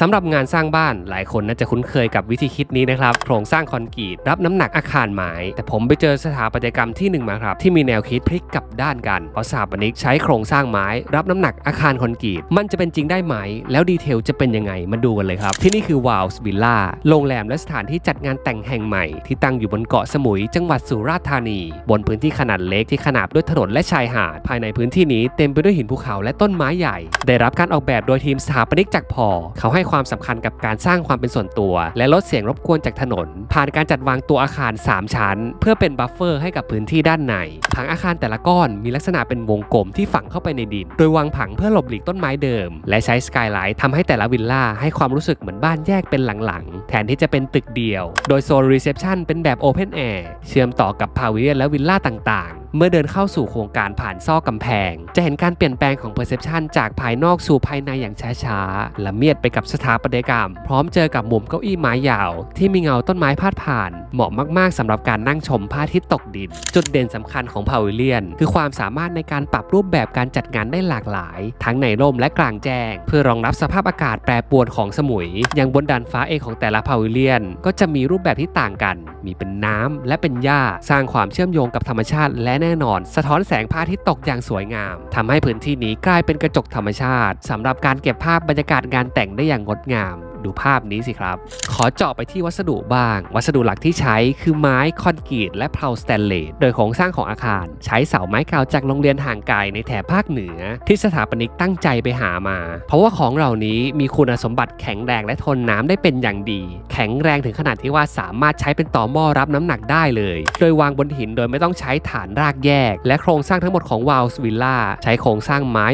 สำหรับงานสร้างบ้านหลายคนน่าจะคุ้นเคยกับวิธีคิดนี้นะครับ โครงสร้างคอนกรีตรับน้ำหนักอาคารไม้แต่ผมไปเจอสถาปัตยกรรมที่หนึ่งมาครับ ที่มีแนวคิดพลิกกลับด้านกัน เพราะสถาปนิกใช้โครงสร้างไม้ รับน้ำหนักอาคารคอนกรีตมันจะเป็นจริงได้ไหม แล้วดีเทลจะเป็นยังไงมาดูกันเลยครับ ที่นี่คือวาลส์วิลล่าโรงแรมและสถานที่จัดงานแต่งแห่งใหม่ ที่ตั้งอยู่บนเกาะสมุย จังหวัดสุราษฎร์ธานี บนพื้นที่ขนาดเล็กที่ขนาบด้วยถนนและชายหาดภายในพื้นที่นี้เต็มไปด้วยหินภูเขาและต้นไม้ใหญ่ ได้รับการออกแบบโดยทีมสถาปนิกจากพอเขาใให้ความสำคัญกับการสร้างความเป็นส่วนตัว และลดเสียงรบกวนจากถนน ผ่านการจัดวางตัวอาคาร 3 ชั้น เพื่อเป็นบัฟเฟอร์ให้กับพื้นที่ด้านในผังอาคารแต่ละก้อนมีลักษณะเป็นวงกลมที่ฝังเข้าไปในดิน โดยวางผังเพื่อหลบหลีกต้นไม้เดิม และใช้สกายไลท์ทำให้แต่ละวิลล่าให้ความรู้สึกเหมือนบ้านแยกเป็นหลังๆ แทนที่จะเป็นตึกเดียว โดยโซนรีเซพชันเป็นแบบโอเพนแอร์เชื่อมต่อกับพาวิเลียนและวิลล่าต่างๆเมื่อเดินเข้าสู่โครงการผ่านซอกกำแพง จะเห็นการเปลี่ยนแปลงของ perception จากภายนอกสู่ภายในอย่างช้าๆละเมียดไปกับสถาปัตยกรรม พร้อมเจอกับมุมเก้าอี้ไม้ยาว ที่มีเงาต้นไม้พาดผ่าน เหมาะมากๆสำหรับการนั่งชมพระอาทิตย์ตกดิน จุดเด่นสำคัญของพาวิเลียน คือความสามารถในการปรับรูปแบบการจัดงานได้หลากหลาย ทั้งในร่มและกลางแจ้ง เพื่อรองรับสภาพอากาศแปรปรวนของสมุย อย่างบนดานฟ้าเองของแต่ละพาวิเลียน ก็จะมีรูปแบบที่ต่างกัน มีเป็นน้ำและเป็นหญ้าสร้างความเชื่อมโยงกับธรรมชาติและแน่นอน สะท้อนแสงพระอาทิตย์ตกอย่างสวยงามทำให้พื้นที่นี้กลายเป็นกระจกธรรมชาติสำหรับการเก็บภาพบรรยากาศงานแต่งได้อย่างงดงาม ดูภาพนี้สิครับ ขอเจาะไปที่วัสดุบ้าง วัสดุหลักที่ใช้คือไม้คอนกรีตและเพลาสแตนเลสโดยโครงสร้างของอาคาร ใช้เสาไม้เก่าจากโรงเรียนห่างไกลในแถบภาคเหนือ ที่สถาปนิกตั้งใจไปหามา เพราะว่าของเหล่านี้มีคุณสมบัติแข็งแรงและทนน้ำได้เป็นอย่างดี แข็งแรงถึงขนาดที่ว่าสามารถใช้เป็นต่อหม้อรับน้ำหนักได้เลย โดยวางบนหินโดยไม่ต้องใช้ฐานรากแยก และโครงสร้างทั้งหมดของวาลส์วิลล่าใช้โครงสร้างไม้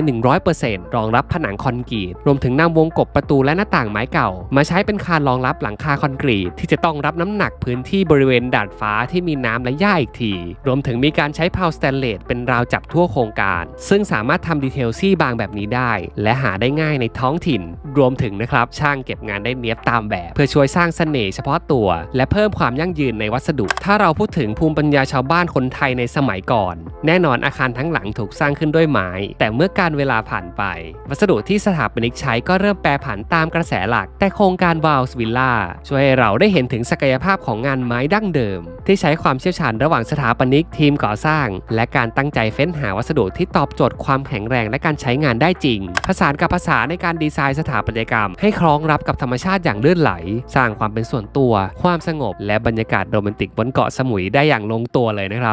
100%รองรับผนังคอนกรีตรวมถึงนำวงกบประตูและหน้าต่างไม้เก่ามาใช้เป็นคานรองรับหลังคาคอนกรีต ที่จะต้องรับน้ำหนักพื้นที่บริเวณดาดฟ้าที่มีน้ำและหญ้าอีกที รวมถึงมีการใช้พาวสแตนเลสเป็นราวจับทั่วโครงการ ซึ่งสามารถทำดีเทลซี่บางแบบนี้ได้ และหาได้ง่ายในท้องถิ่น รวมถึงนะครับช่างเก็บงานได้เนียบตามแบบ เพื่อช่วยสร้างเสน่ห์เฉพาะตัว และเพิ่มความยั่งยืนในวัสดุ ถ้าเราพูดถึงภูมิปัญญาชาวบ้านคนไทยในสมัยก่อน แน่นอนอาคารทั้งหลังถูกสร้างขึ้นด้วยไม้ แต่เมื่อการเวลาผ่านไป วัสดุที่สถาปนิกใช้ก็เริ่มแปรผันตามกระแสหลักแต่โครงการวาลส์วิลล่าช่วยให้เราได้เห็นถึงศักยภาพของงานไม้ดั้งเดิม ที่ใช้ความเชี่ยวชาญระหว่างสถาปนิกทีมก่อสร้าง และการตั้งใจเฟ้นหาวัสดุที่ตอบโจทย์ความแข็งแรงและการใช้งานได้จริง ผสานกับภาษาในการดีไซน์สถาปัตยกรรม ให้คล้องรับกับธรรมชาติอย่างลื่นไหล สร้างความเป็นส่วนตัว ความสงบ และบรรยากาศโรแมนติกบนเกาะสมุยได้อย่างลงตัวเลยนะครับ